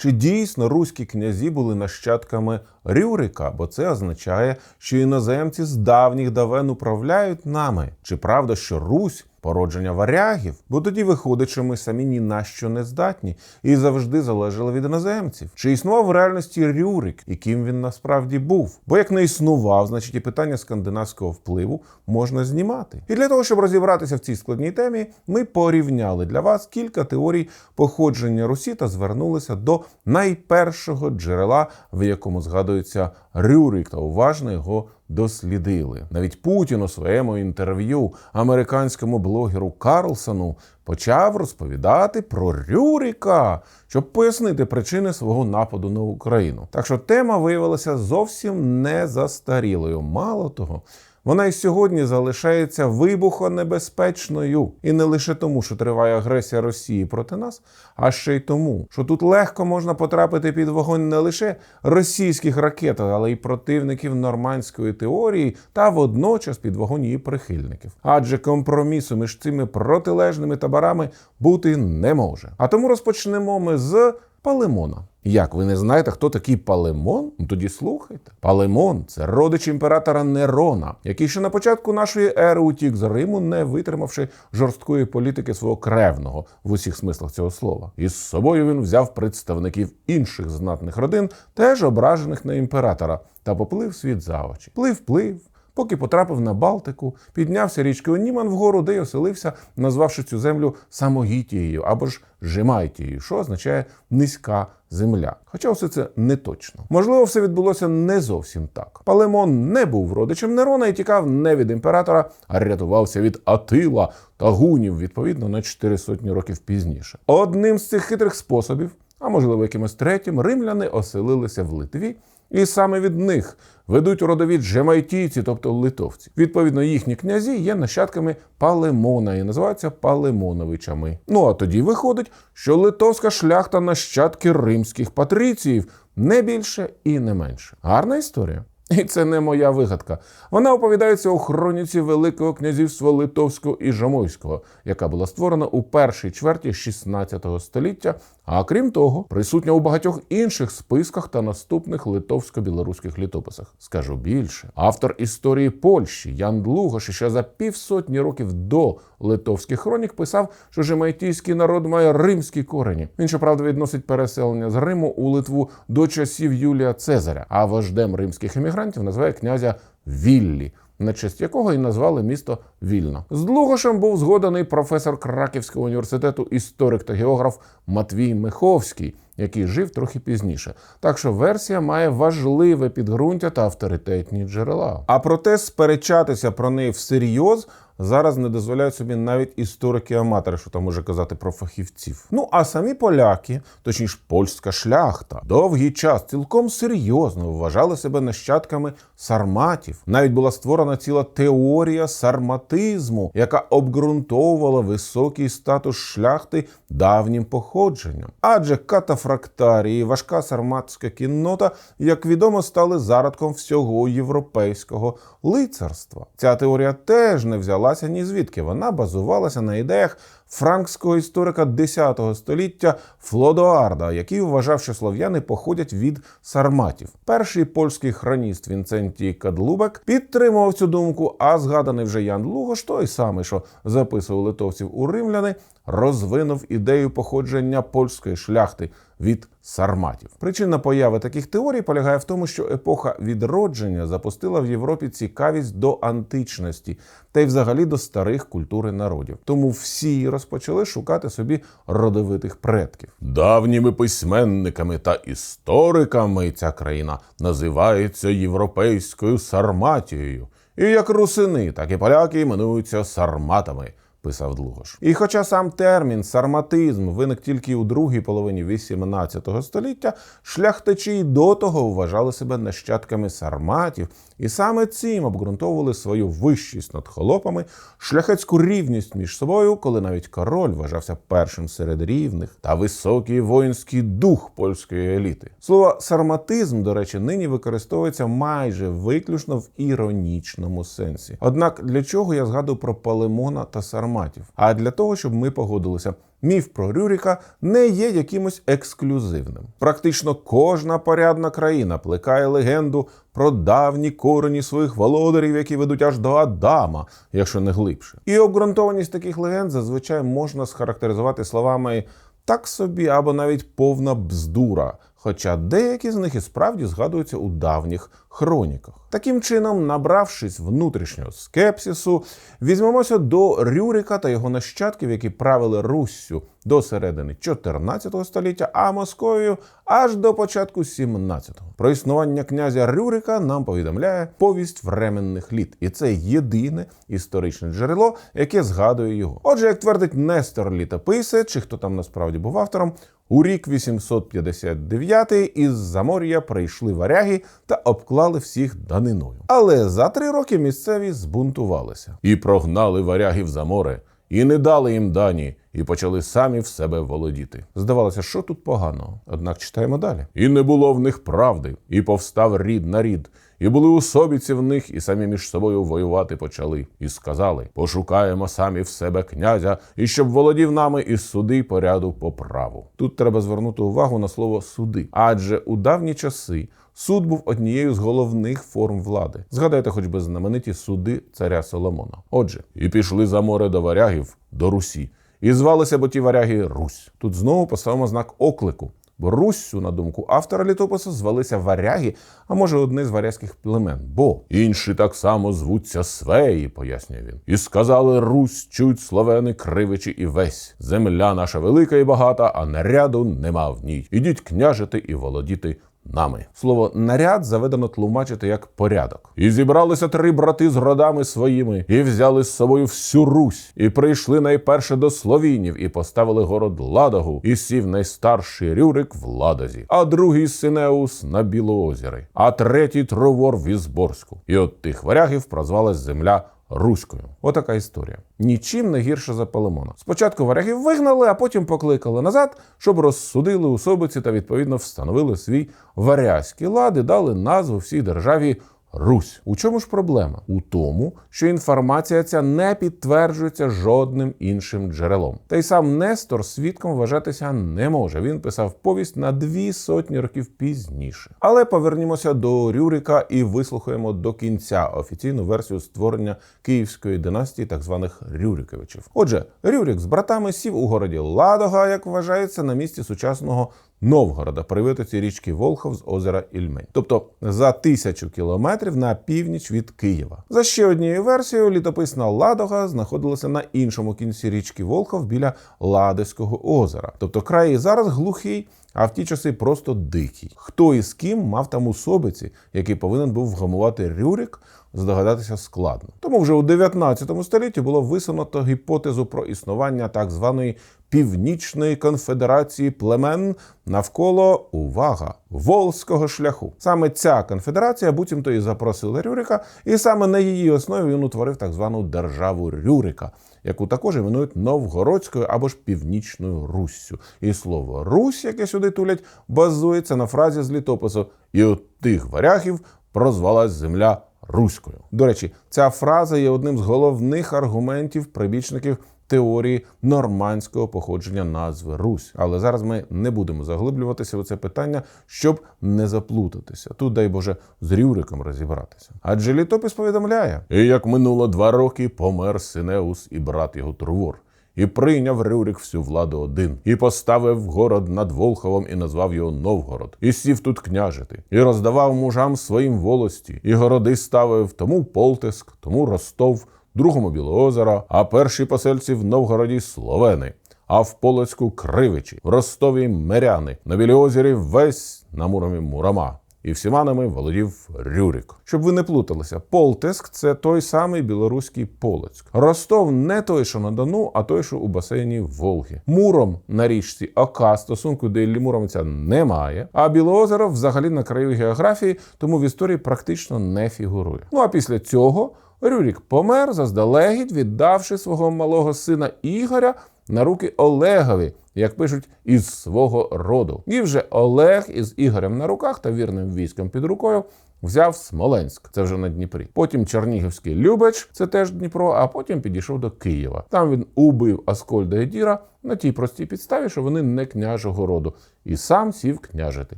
Чи дійсно руські князі були нащадками Рюрика, бо це означає, що іноземці з давніх давен управляють нами? Чи правда, що Русь породження варягів? Бо тоді виходить, що ми самі ні на що не здатні і завжди залежали від іноземців. Чи існував в реальності Рюрик, і ким він насправді був? Бо як не існував, значить і питання скандинавського впливу можна знімати. І для того, щоб розібратися в цій складній темі, ми порівняли для вас кілька теорій походження Русі та звернулися до найпершого джерела, в якому згадується Рюрик, та уважно його дослідили. Навіть Путін у своєму інтерв'ю американському блогеру Карлсону почав розповідати про Рюрика, щоб пояснити причини свого нападу на Україну. Так що тема виявилася зовсім не застарілою. Мало того. Вона і сьогодні залишається вибухонебезпечною. І не лише тому, що триває агресія Росії проти нас, а ще й тому, що тут легко можна потрапити під вогонь не лише російських ракет, але й противників нормандської теорії та водночас під вогонь її прихильників. Адже компромісу між цими протилежними таборами бути не може. А тому розпочнемо ми з Палемона. Як ви не знаєте, хто такий Палемон? Ну тоді слухайте. Палемон це родич імператора Нерона, який ще на початку нашої ери утік з Риму, не витримавши жорсткої політики свого кревного в усіх смислах цього слова. І з собою він взяв представників інших знатних родин, теж ображених на імператора, та поплив світ за очі. Плив, плив. Поки потрапив на Балтику, піднявся річкою Німан вгору, де й оселився, назвавши цю землю Самогітією або ж Жемайтією, що означає низька земля. Хоча все це не точно. Можливо, все відбулося не зовсім так. Палемон не був родичем Нерона і тікав не від імператора, а рятувався від Атила та гунів, відповідно, на чотири сотні років пізніше. Одним з цих хитрих способів, а можливо, якимось третім, римляни оселилися в Литві. І саме від них ведуть родові джемайтійці, тобто литовці. Відповідно, їхні князі є нащадками Палемона і називаються Палемоновичами. Ну а тоді виходить, що литовська шляхта нащадки римських патріціїв не більше і не менше. Гарна історія. І це не моя вигадка. Вона оповідається у хроніці Великого князівства Литовського і Жамойського, яка була створена у першій чверті 16 століття, а крім того, присутня у багатьох інших списках та наступних литовсько-білоруських літописах. Скажу більше, автор історії Польщі Ян Длугош ще за півсотні років до литовських хронік писав, що жемайтійський народ має римські корені. Він, щоправда, відносить переселення з Риму у Литву до часів Юлія Цезаря, а вождем римських емігрантів називає князя Віллі. На честь якого і назвали місто Вільно. З Длугошем був згоданий професор Краківського університету, історик та географ Матвій Миховський, який жив трохи пізніше. Так що версія має важливе підґрунтя та авторитетні джерела. А проте сперечатися про неї всерйоз зараз не дозволяють собі навіть історики-аматори, що там може казати про фахівців. Ну а самі поляки, точніше польська шляхта, довгий час цілком серйозно вважали себе нащадками сарматів. Навіть була створена ціла теорія сарматизму, яка обґрунтовувала високий статус шляхти давнім походженням. Адже катафрактарії, важка сарматська кіннота, як відомо, стали зародком всього європейського лицарства. Ця теорія теж не взялася ні звідки. Вона базувалася на ідеях франкського історика X століття Флодоарда, який вважав, що слов'яни походять від сарматів. Перший польський хроніст Вінцентій Кадлубек підтримував цю думку, а згаданий вже Ян Лугош, той самий, що записував литовців у римляни, розвинув ідею походження польської шляхти від сарматів. Причина появи таких теорій полягає в тому, що епоха відродження запустила в Європі цікавість до античності та й взагалі до старих культури народів. Тому всі розпочали шукати собі родовитих предків. Давніми письменниками та істориками ця країна називається європейською Сарматією. І як русини, так і поляки іменуються сарматами писав Длугош. І хоча сам термін сарматизм виник тільки у другій половині 18 століття, шляхтичі й до того вважали себе нащадками сарматів, і саме цим обґрунтовували свою вищість над холопами, шляхетську рівність між собою, коли навіть король вважався першим серед рівних та високий воїнський дух польської еліти. Слово сарматизм, до речі, нині використовується майже виключно в іронічному сенсі. Однак для чого я згадую про Палемона та Сармат? Форматів, а для того, щоб ми погодилися. Міф про Рюріка не є якимось ексклюзивним. Практично кожна порядна країна плекає легенду про давні корені своїх володарів, які ведуть аж до Адама, якщо не глибше. І обґрунтованість таких легенд зазвичай можна схарактеризувати словами так собі або навіть повна бздура. Хоча деякі з них і справді згадуються у давніх хроніках. Таким чином, набравшись внутрішнього скепсису, візьмемося до Рюрика та його нащадків, які правили Руссю до середини 14 століття, а Московію аж до початку 17-го. Про існування князя Рюрика нам повідомляє повість временних літ, і це єдине історичне джерело, яке згадує його. Отже, як твердить Нестор Літописець, чи хто там насправді був автором, у рік 859 із Замор'я прийшли варяги та обклали всіх даниною. Але за три роки місцеві збунтувалися і прогнали варягів за море, і не дали їм дані, і почали самі в себе володіти. Здавалося, що тут поганого. Однак читаємо далі. І не було в них правди, і повстав рід на рід. І були усобіці в них, і самі між собою воювати почали, і сказали: пошукаємо самі в себе князя, і щоб володів нами і суди поряду по праву. Тут треба звернути увагу на слово суди, адже у давні часи суд був однією з головних форм влади. Згадайте, хоч би знамениті суди царя Соломона. Отже, і пішли за море до варягів до Русі, і звалися бо ті варяги Русь. Тут знову поставимо знак оклику. Бо Руссю, на думку автора літопису, звалися варяги, а може одне з варязьких племен. Бо інші так само звуться свеї, пояснює він. І сказали Русь, чуть словени, кривичі і весь. Земля наша велика і багата, а наряду нема в ній. Ідіть княжити і володіти. Нами слово наряд заведено тлумачити як порядок. І зібралися три брати з родами своїми, і взяли з собою всю Русь, і прийшли найперше до словінів, і поставили город Ладогу, і сів найстарший Рюрик в Ладозі, а другий Синеус на Білоозері, а третій Тровор в Ізборську. І от тих варягів прозвалась земля. Руською, отака історія. Нічим не гірше за Палемона. Спочатку варягів вигнали, а потім покликали назад, щоб розсудили особиці та відповідно встановили свій варязький лад і дали назву всій державі. Русь. У чому ж проблема? У тому, що інформація ця не підтверджується жодним іншим джерелом. Та й сам Нестор свідком вважатися не може. Він писав повість на дві сотні років пізніше. Але повернімося до Рюрика і вислухаємо до кінця офіційну версію створення київської династії так званих Рюриковичів. Отже, Рюрик з братами сів у городі Ладога, як вважається, на місці сучасного Новгорода при витоці річки Волхов з озера Ільмень, тобто за тисячу кілометрів на північ від Києва. За ще однією версією, літописна Ладога знаходилася на іншому кінці річки Волхов біля Ладоського озера. Тобто край зараз глухий. А в ті часи просто дикий. Хто і з ким мав там особиці, який повинен був вгамувати Рюрик, здогадатися складно. Тому вже у 19 столітті було висунуто гіпотезу про існування так званої північної конфедерації племен навколо увага волзького шляху. Саме ця конфедерація буцімто і запросила Рюрика, і саме на її основі він утворив так звану державу Рюрика, яку також іменують Новгородською або ж Північною Руссю. І слово Русь, яке сюди тулять, базується на фразі з літопису І от тих варягів прозвалась земля. Руською. До речі, ця фраза є одним з головних аргументів прибічників теорії нормандського походження назви Русь. Але зараз ми не будемо заглиблюватися у це питання, щоб не заплутатися. Тут, дай Боже, з Рюриком розібратися. Адже літопис повідомляє: і як минуло два роки, помер Синеус і брат його Трувор. І прийняв Рюрик всю владу один, і поставив город над Волховом, і назвав його Новгород, і сів тут княжити, і роздавав мужам своїм волості, і городи ставив тому Полтиск, тому Ростов, другому Білоозера, а перші посельці в Новгороді Словени. А в Полоцьку Кривичі, в Ростові Миряни, на Білоозері весь на Муромі Мурама. І всіма нами володів Рюрик. Щоб ви не плуталися, Полтиск це той самий білоруський Полоцьк. Ростов не той, що на Дону, а той, що у басейні Волги. Муром на річці Ока стосунку до Іллі Муромця немає. А Білоозеро взагалі на краю географії, тому в історії практично не фігурує. Ну а після цього Рюрік помер, заздалегідь віддавши свого малого сина Ігоря на руки Олегові, як пишуть, із свого роду. І вже Олег із Ігорем на руках та вірним військом під рукою взяв Смоленськ, це вже на Дніпрі. Потім Чернігівський Любеч, це теж Дніпро, а потім підійшов до Києва. Там він убив Аскольда і Діра на тій простій підставі, що вони не княжого роду, і сам сів княжити.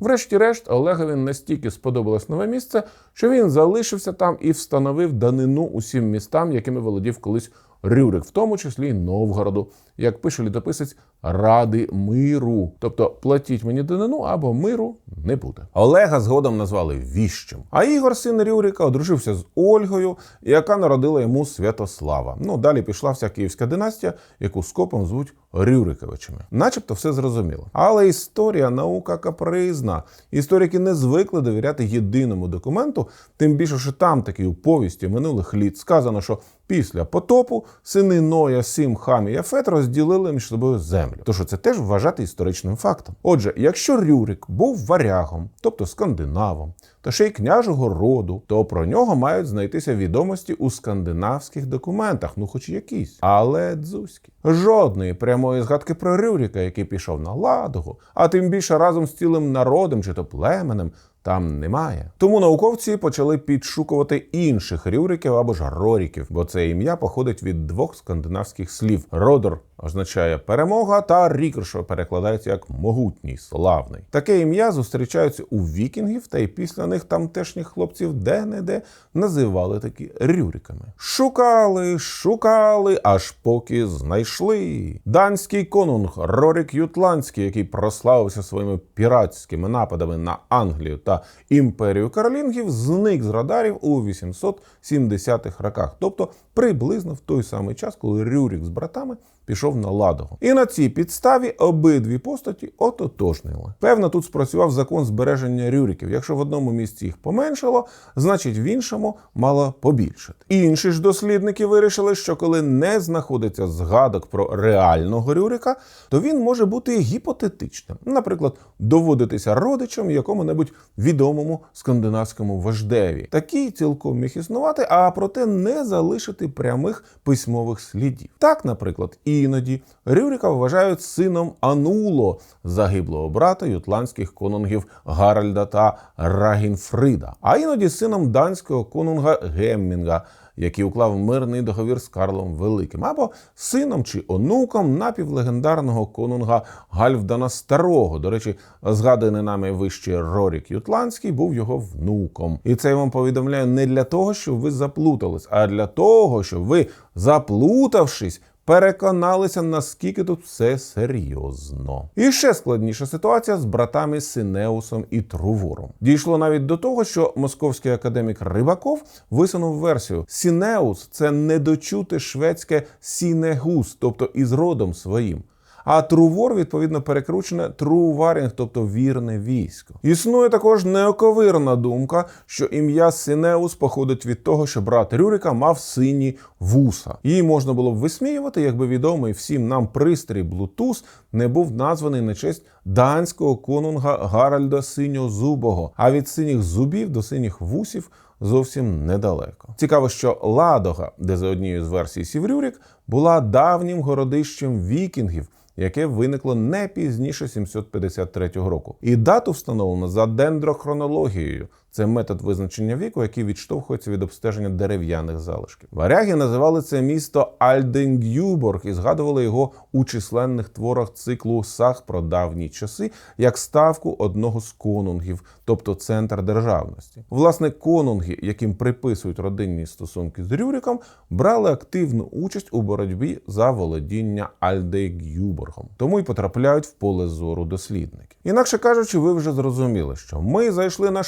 Врешті-решт, Олегові настільки сподобалось нове місце, що він залишився там і встановив данину усім містам, якими володів колись Рюрик, в тому числі й Новгороду, як пише літописець Ради миру. Тобто платіть мені данину або миру не буде. Олега згодом назвали віщем. А Ігор, син Рюрика, одружився з Ольгою, яка народила йому Святослава. Ну далі пішла вся київська династія, яку скопом звуть Рюриковичами. Начебто все зрозуміло. Але історія наука капризна. Історики не звикли довіряти єдиному документу, тим більше, що там таки у повісті минулих літ сказано, що після потопу сини Ноя, Сім, Хам і Яфет розділили між собою землю. Тож це теж вважати історичним фактом. Отже, якщо Рюрик був варягом, тобто скандинавом, та ще й княжого роду, то про нього мають знайтися відомості у скандинавських документах, ну хоч якісь, але дзузькі. Жодної прямої згадки про Рюрика, який пішов на Ладогу, а тим більше разом з цілим народом чи то племенем. Там немає. Тому науковці почали підшукувати інших рюриків або ж роріків, бо це ім'я походить від двох скандинавських слів: родор означає перемога, та рікр, що перекладається як могутній, славний. Таке ім'я зустрічається у вікінгів, та й після них тамтешніх хлопців де-не-де називали такі рюриками. Шукали, шукали, аж поки знайшли. Данський конунг Рорік Ютландський, який прославився своїми піратськими нападами на Англію та імперію каролінгів, зник з радарів у 870-х роках, тобто приблизно в той самий час, коли Рюрік з братами пішов на ладогу. І на цій підставі обидві постаті ототожнили. Певно, тут спрацював закон збереження рюриків. Якщо в одному місці їх поменшало, значить в іншому мало побільшити. Інші ж дослідники вирішили, що коли не знаходиться згадок про реального рюрика, то він може бути гіпотетичним. Наприклад, доводитися родичем якому-небудь відомому скандинавському вождеві. Такий цілком міг існувати, а проте не залишити прямих письмових слідів. Так, наприклад, іноді Рюрика вважають сином Ануло, загиблого брата ютландських конунгів Гаральда та Рагінфрида, а іноді сином данського конунга Геммінга. Який уклав мирний договір з Карлом Великим, або сином чи онуком напівлегендарного конунга Гальфдана Старого. До речі, згаданий нами вище Рорік Ютландський був його внуком. І це я вам повідомляю не для того, щоб ви заплутались, а для того, щоб ви, заплутавшись, переконалися, наскільки тут все серйозно. І ще складніша ситуація з братами Синеусом і Трувором. Дійшло навіть до того, що московський академік Рибаков висунув версію: Сінеус це недочуте шведське сінегус, тобто із родом своїм. А трувор, відповідно, перекручене труварінг, тобто вірне військо. Існує також неоковирна думка, що ім'я Синеус походить від того, що брат Рюрика мав сині вуса. Її можна було б висміювати, якби відомий всім нам пристрій Bluetooth не був названий на честь данського конунга Гаральда Синьозубого. А від синіх зубів до синіх вусів. Зовсім недалеко. Цікаво, що Ладога, де за однією з версій Сіврюрік, була давнім городищем вікінгів, яке виникло не пізніше 753 року. І дату встановлено за дендрохронологією. Це метод визначення віку, який відштовхується від обстеження дерев'яних залишків. Варяги називали це місто Альденгюборг і згадували його у численних творах циклу саг про давні часи як ставку одного з конунгів, тобто центр державності. Власне, конунги, яким приписують родинні стосунки з Рюриком, брали активну участь у боротьбі за володіння Альденгюборгом, тому й потрапляють в поле зору дослідників. Інакше кажучи, ви вже зрозуміли, що ми зайшли на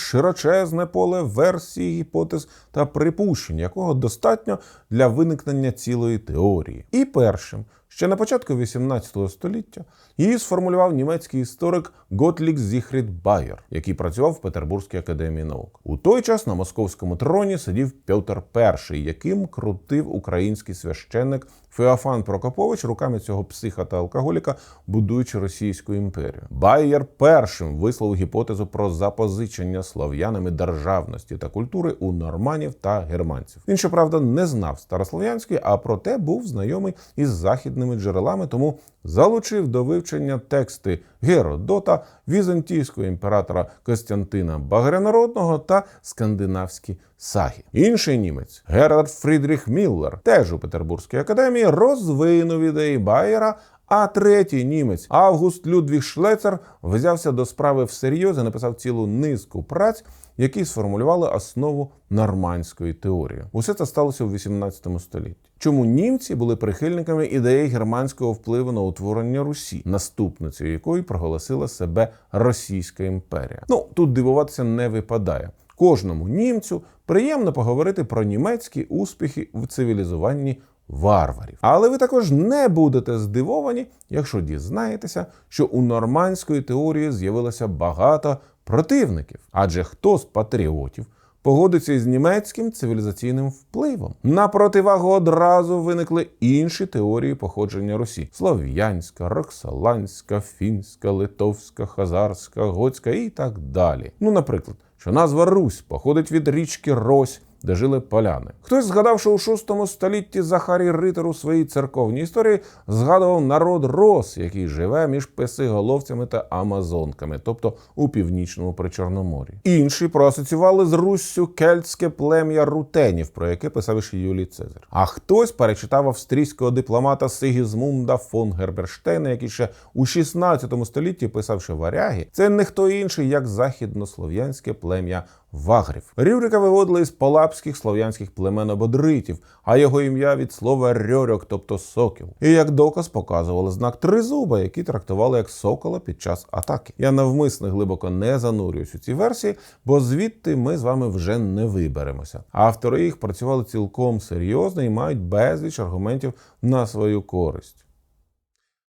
широчезне поле версій, гіпотез та припущень, якого достатньо для виникнення цілої теорії. І першим, ще на початку 18 століття, її сформулював німецький історик Готлік Зіхрід Байер, який працював в Петербурзькій академії наук. У той час на московському троні сидів Петр І, яким крутив український священник Феофан Прокопович руками цього психа та алкоголіка, будуючи Російську імперію. Байєр першим висловив гіпотезу про запозичення слов'янами державності та культури у норманів та германців. Він, щоправда, не знав старослов'янської, а проте був знайомий із західним відповідними джерелами, тому залучив до вивчення тексти Геродота, візантійського імператора Костянтина Багрянародного та скандинавські саги. Інший німець Герард Фрідріх Міллер, теж у Петербурзькій академії, розвинув ідеї Байера. А третій німець Август Людвіг Шлецер взявся до справи всерйоз і написав цілу низку праць, які сформулювали основу нормандської теорії. Усе це сталося у 18 столітті. Чому німці були прихильниками ідеї германського впливу на утворення Русі, наступницею якої проголосила себе Російська імперія? Ну тут дивуватися не випадає. Кожному німцю приємно поговорити про німецькі успіхи в цивілізуванні варварів. Але ви також не будете здивовані, якщо дізнаєтеся, що у нормандської теорії з'явилося багато противників. Адже хто з патріотів погодиться із німецьким цивілізаційним впливом? На противагу одразу виникли інші теорії походження Русі: слов'янська, роксоланська, фінська, литовська, хазарська, готська і так далі. Ну, наприклад, що назва Русь походить від річки Рось де жили поляни. Хтось згадав, що у VI столітті Захарій Ритер у своїй церковній історії згадував народ Рос, який живе між песиголовцями та амазонками, тобто у північному причорномор'ї. Інші проасоціювали з Руссю кельтське плем'я рутенів, про яке писав ще Юлій Цезар. А хтось перечитав австрійського дипломата Сигізмунда фон Герберштейна, який ще у 16 столітті писав, що варяги це не хто інший, як західнослов'янське плем'я Вагрів. Рюрика виводили із полапських слов'янських племен ободритів, а його ім'я від слова рьорьок, тобто сокіл. І як доказ показували знак тризуба, який трактували як сокола під час атаки. Я навмисно глибоко не занурююсь у ці версії, бо звідти ми з вами вже не виберемося. Автори їх працювали цілком серйозно і мають безліч аргументів на свою користь.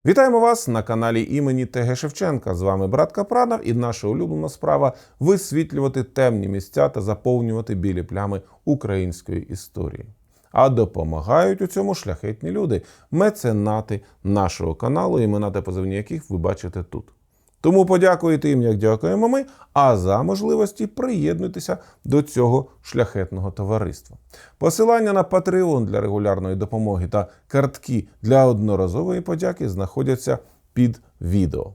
Вітаємо вас на каналі імені ТГ Шевченка. З вами брат Капранов і наша улюблена справа висвітлювати темні місця та заповнювати білі плями української історії. А допомагають у цьому шляхетні люди, меценати нашого каналу, імена та позивні яких ви бачите тут. Тому подякуйте їм, як дякуємо ми, а за можливості приєднуйтеся до цього шляхетного товариства. Посилання на Patreon для регулярної допомоги та картки для одноразової подяки знаходяться під відео.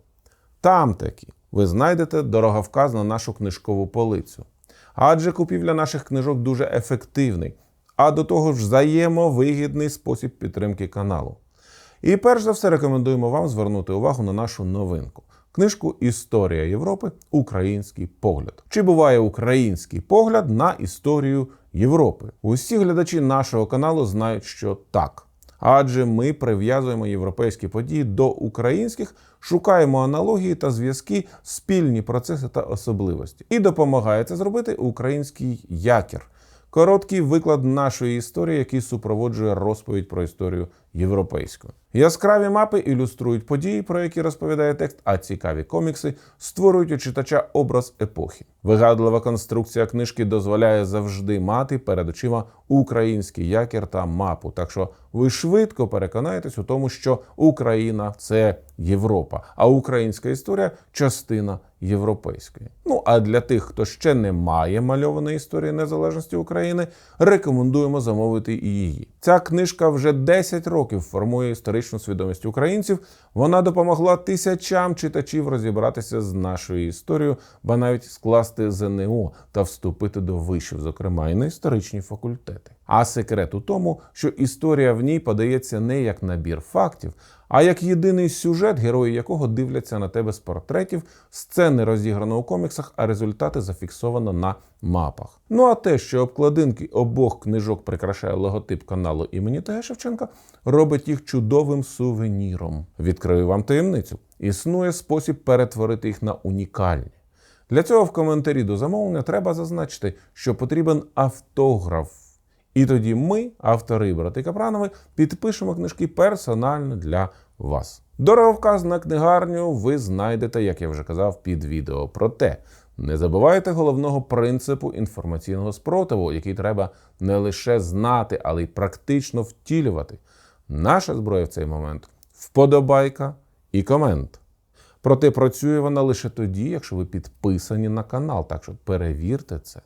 Там таки ви знайдете дороговказ на нашу книжкову полицю. Адже купівля наших книжок дуже ефективний, а до того ж взаємовигідний спосіб підтримки каналу. І перш за все рекомендуємо вам звернути увагу на нашу новинку. Книжку Історія Європи Український погляд. Чи буває український погляд на історію Європи? Усі глядачі нашого каналу знають, що так. Адже ми прив'язуємо європейські події до українських, шукаємо аналогії та зв'язки, спільні процеси та особливості. І допомагає це зробити український якір. Короткий виклад нашої історії, який супроводжує розповідь про історію європейську. Яскраві мапи ілюструють події, про які розповідає текст, а цікаві комікси створюють у читача образ епохи. Вигадлива конструкція книжки дозволяє завжди мати перед очима український якір та мапу. Так що ви швидко переконаєтесь у тому, що Україна це Європа, а українська історія частина європейської. Ну а для тих, хто ще не має мальованої історії незалежності України, рекомендуємо замовити і її. Ця книжка вже 10 років формує історичну свідомість українців. Вона допомогла тисячам читачів розібратися з нашою історією, ба навіть скласти ЗНО та вступити до вишів, зокрема і на історичні факультети. А секрет у тому, що історія в ній подається не як набір фактів, а як єдиний сюжет, герої якого дивляться на тебе з портретів, сцени розіграно у коміксах, а результати зафіксовано на мапах. Ну а те, що обкладинки обох книжок прикрашає логотип каналу імені Т.Г. Шевченка, робить їх чудовим сувеніром. Відкрию вам таємницю. Існує спосіб перетворити їх на унікальні. Для цього в коментарі до замовлення треба зазначити, що потрібен автограф. І тоді ми, автори брати Капранови, підпишемо книжки персонально для вас. Дороговказ на книгарню ви знайдете, як я вже казав, під відео. Проте не забувайте головного принципу інформаційного спротиву, який треба не лише знати, але й практично втілювати. Наша зброя в цей момент вподобайка і комент. Проте працює вона лише тоді, якщо ви підписані на канал, так що перевірте це.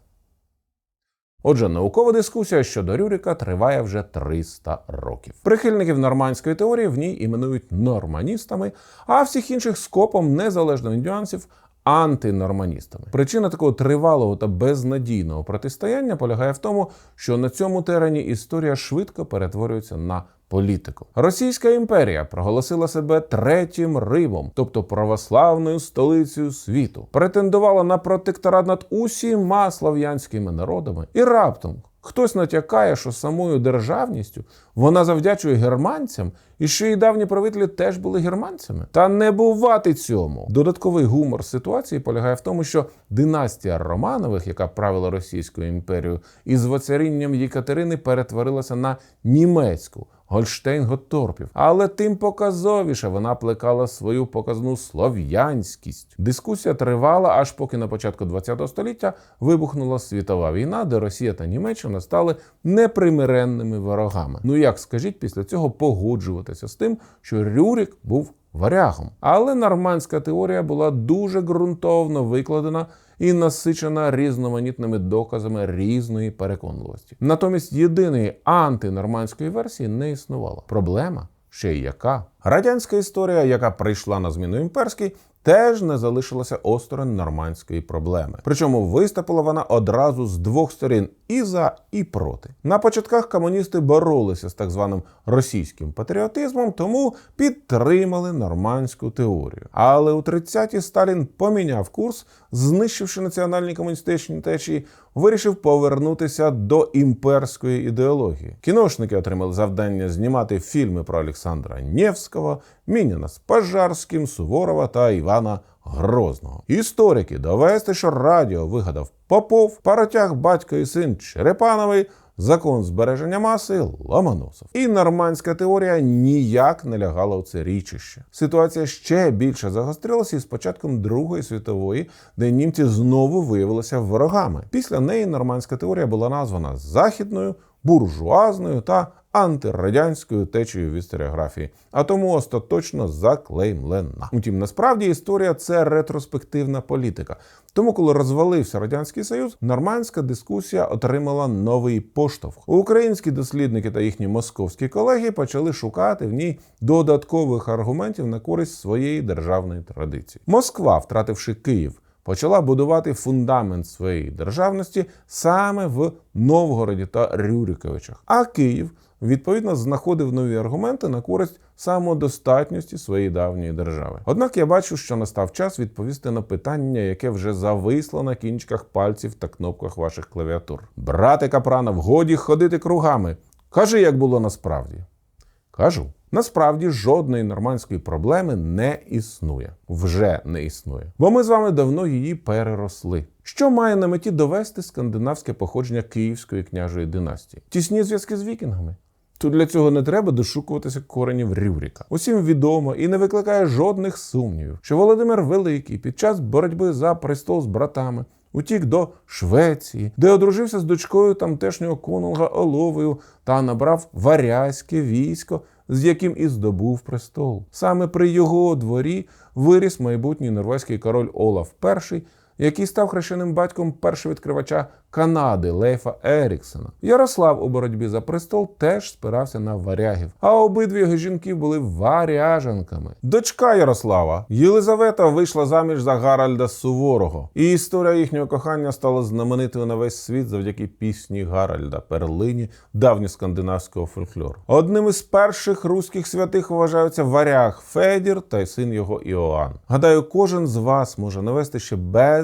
Отже, наукова дискусія щодо Рюрика триває вже 300 років. Прихильників нормандської теорії в ній іменують норманістами, а всіх інших скопом незалежно від нюансів антинорманістами. Причина такого тривалого та безнадійного протистояння полягає в тому, що на цьому терені історія швидко перетворюється на політику. Російська імперія проголосила себе третім Римом, тобто православною столицею світу, претендувала на протекторат над усіма слав'янськими народами, і раптом хтось натякає, що самою державністю вона завдячує германцям, і що її давні правителі теж були германцями. Та не бувати цьому. Додатковий гумор ситуації полягає в тому, що династія Романових, яка правила Російською імперією, із воцарінням Єкатерини перетворилася на німецьку. Гольштейн-Готторпів, але тим показовіше вона плекала свою показну слов'янськість. Дискусія тривала аж поки на початку ХХ століття вибухнула світова війна, де Росія та Німеччина стали непримиренними ворогами. Ну як скажіть після цього погоджуватися з тим, що Рюрік був варягом? Але нормандська теорія була дуже ґрунтовно викладена і насичена різноманітними доказами різної переконливості. Натомість єдиної антинормандської версії не існувало. Проблема ще й яка. Радянська історія, яка прийшла на зміну імперській, теж не залишилася осторонь нормандської проблеми. Причому виступила вона одразу з двох сторін і за, і проти. На початках комуністи боролися з так званим російським патріотизмом, тому підтримали нормандську теорію. Але у 30-ті Сталін поміняв курс, знищивши національні комуністичні течії, вирішив повернутися до імперської ідеології. Кіношники отримали завдання знімати фільми про Олександра Невського, Мініна з Пожарським, Суворова та Івана Грозного. Історики довести, що радіо вигадав Попов, паротяг батько і син Черепановий. Закон збереження маси Ломоносов. І нормандська теорія ніяк не лягала у це річище. Ситуація ще більше загострилася із початком Другої світової, де німці знову виявилися ворогами. Після неї нормандська теорія була названа західною, буржуазною та антирадянською течією в історіографії, а тому остаточно заклеймлена. Утім, насправді історія це ретроспективна політика. Тому, коли розвалився радянський союз, нормандська дискусія отримала новий поштовх. Українські дослідники та їхні московські колеги почали шукати в ній додаткових аргументів на користь своєї державної традиції. Москва, втративши Київ. Почала будувати фундамент своєї державності саме в Новгороді та Рюриковичах. А Київ відповідно знаходив нові аргументи на користь самодостатності своєї давньої держави. Однак я бачу, що настав час відповісти на питання, яке вже зависло на кінчиках пальців та кнопках ваших клавіатур. Брате Капранов, годі ходити кругами. Кажи, як було насправді. Кажу. Насправді жодної нормандської проблеми не існує. Вже не існує. Бо ми з вами давно її переросли. Що має на меті довести скандинавське походження Київської княжої династії? Тісні зв'язки з вікінгами. То для цього не треба дошукуватися коренів Рюріка. Усім відомо і не викликає жодних сумнівів, що Володимир Великий під час боротьби за престол з братами утік до Швеції, де одружився з дочкою тамтешнього конунга Оловою та набрав варязьке військо, з яким і здобув престол. Саме при його дворі виріс майбутній норвезький король Олаф І, який став хрещеним батьком першого відкривача Канади Лейфа Еріксена. Ярослав у боротьбі за престол теж спирався на варягів, а обидві його жінки були варяжанками. Дочка Ярослава Єлизавета вийшла заміж за Гаральда Суворого, і історія їхнього кохання стала знаменитою на весь світ завдяки пісні Гаральда, перлині давньоскандинавського фольклору. Одним із перших руських святих вважаються варяг Федір та й син його Іоанн. Гадаю, кожен з вас може навести ще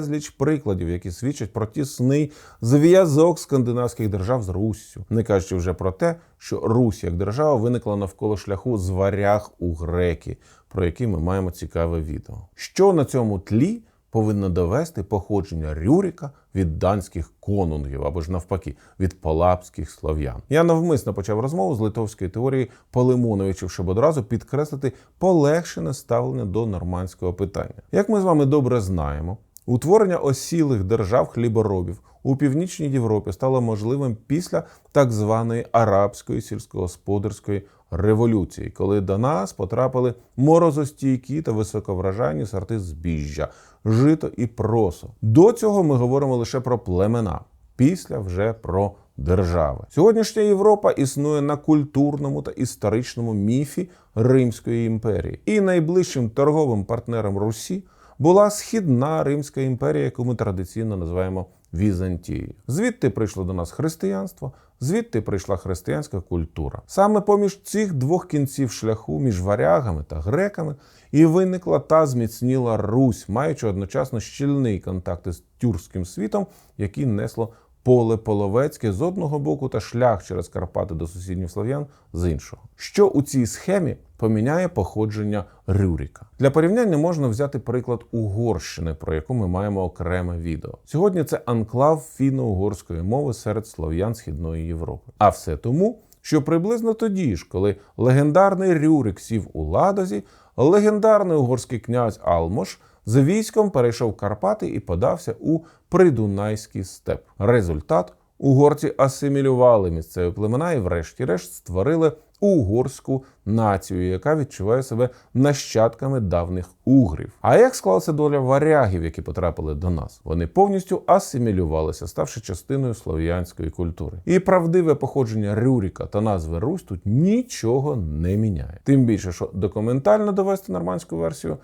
безліч прикладів, які свідчать про тісний зв'язок скандинавських держав з Руссю, не кажучи вже про те, що Русь як держава виникла навколо шляху з варяг у греки, про який ми маємо цікаве відео. Що на цьому тлі повинно довести походження Рюріка від данських конунгів або ж навпаки від полапських слов'ян? Я навмисно почав розмову з литовської теорії Полимоновичів, щоб одразу підкреслити полегшене ставлення до нормандського питання. Як ми з вами добре знаємо, утворення осілих держав хліборобів у північній Європі стало можливим після так званої арабської сільськогосподарської революції, коли до нас потрапили морозостійкі та високовражайні сорти збіжжя, жито і просо. До цього ми говоримо лише про племена. після вже про держави. Сьогоднішня Європа існує на культурному та історичному міфі Римської імперії, і найближчим торговим партнером Русі була східна Римська імперія, яку ми традиційно називаємо Візантією. Звідти прийшло до нас християнство, звідти прийшла християнська культура. Саме поміж цих двох кінців шляху, між варягами та греками, і виникла та зміцніла Русь, маючи одночасно щільний контакт із тюркським світом, який несло поле половецьке з одного боку та шлях через Карпати до сусідніх слов'ян з іншого. Що у цій схемі поміняє походження Рюріка? Для порівняння можна взяти приклад Угорщини, про яку ми маємо окреме відео. Сьогодні це анклав фіно-угорської мови серед слов'ян Східної Європи. А все тому, що приблизно тоді ж, коли легендарний Рюрик сів у Ладозі, легендарний угорський князь Алмош з військом перейшов Карпати і подався у придунайський степ. Результат угорці асимілювали місцеві племена і, врешті-решт, створили угорську націю, яка відчуває себе нащадками давніх угрів. А як склалася доля варягів, які потрапили до нас? Вони повністю асимілювалися, ставши частиною слов'янської культури. І правдиве походження Рюріка та назви Русь тут нічого не міняє. Тим більше, що документально довести нормандську версію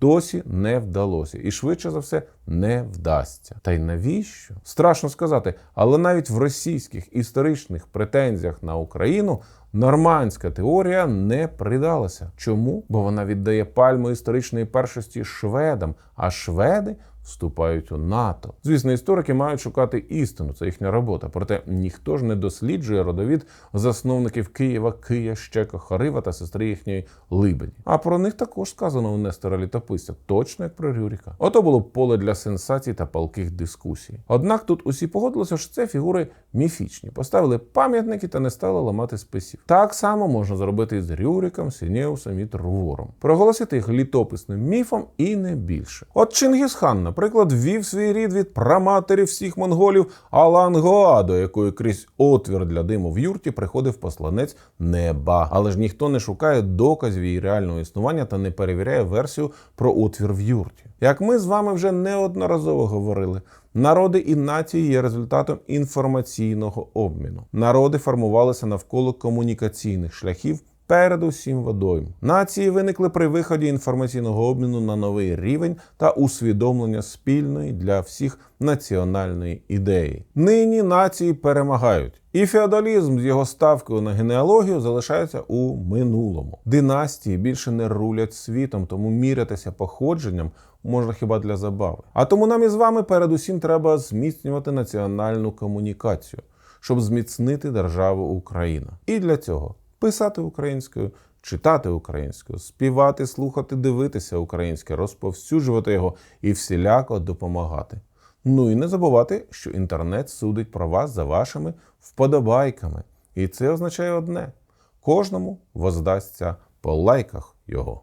досі не вдалося, і швидше за все не вдасться. Та й навіщо? Страшно сказати, але навіть в російських історичних претензіях на Україну нормандська теорія не придалася. Чому? Бо вона віддає пальму історичної першості шведам, а шведи вступають у НАТО. Звісно, історики мають шукати істину, це їхня робота. Проте ніхто ж не досліджує родовід засновників Києва, Кия, Щека, Харива та сестри їхньої Либені. А про них також сказано у Нестора Літописця, точно як про Рюріка. Ото було поле для сенсацій та палких дискусій. Однак тут усі погодилися, що це фігури міфічні. Поставили пам'ятники та не стали ламати списів. Так само можна зробити і з Рюриком, Сінеусом і Трувором. Проголосити їх літописним міфом і не більше. От Чингісхан, наприклад, ввів свій рід від праматері всіх монголів Алангоа, до якої крізь отвір для диму в юрті приходив посланець неба. Але ж ніхто не шукає доказів її реального існування та не перевіряє версію про отвір в юрті. Як ми з вами вже неодноразово говорили, народи і нації є результатом інформаційного обміну. Народи формувалися навколо комунікаційних шляхів. Передусім водойм. Нації виникли при виході інформаційного обміну на новий рівень та усвідомлення спільної для всіх національної ідеї. Нині нації перемагають, і феодалізм з його ставкою на генеалогію залишається у минулому. Династії більше не рулять світом, тому мірятися походженням можна хіба для забави. А тому нам із вами передусім треба зміцнювати національну комунікацію, щоб зміцнити державу Україна. І для цього писати українською, читати українською, співати, слухати, дивитися українське, розповсюджувати його і всіляко допомагати. Ну і не забувати, що інтернет судить про вас за вашими вподобайками. І це означає одне: кожному воздасться по лайках його.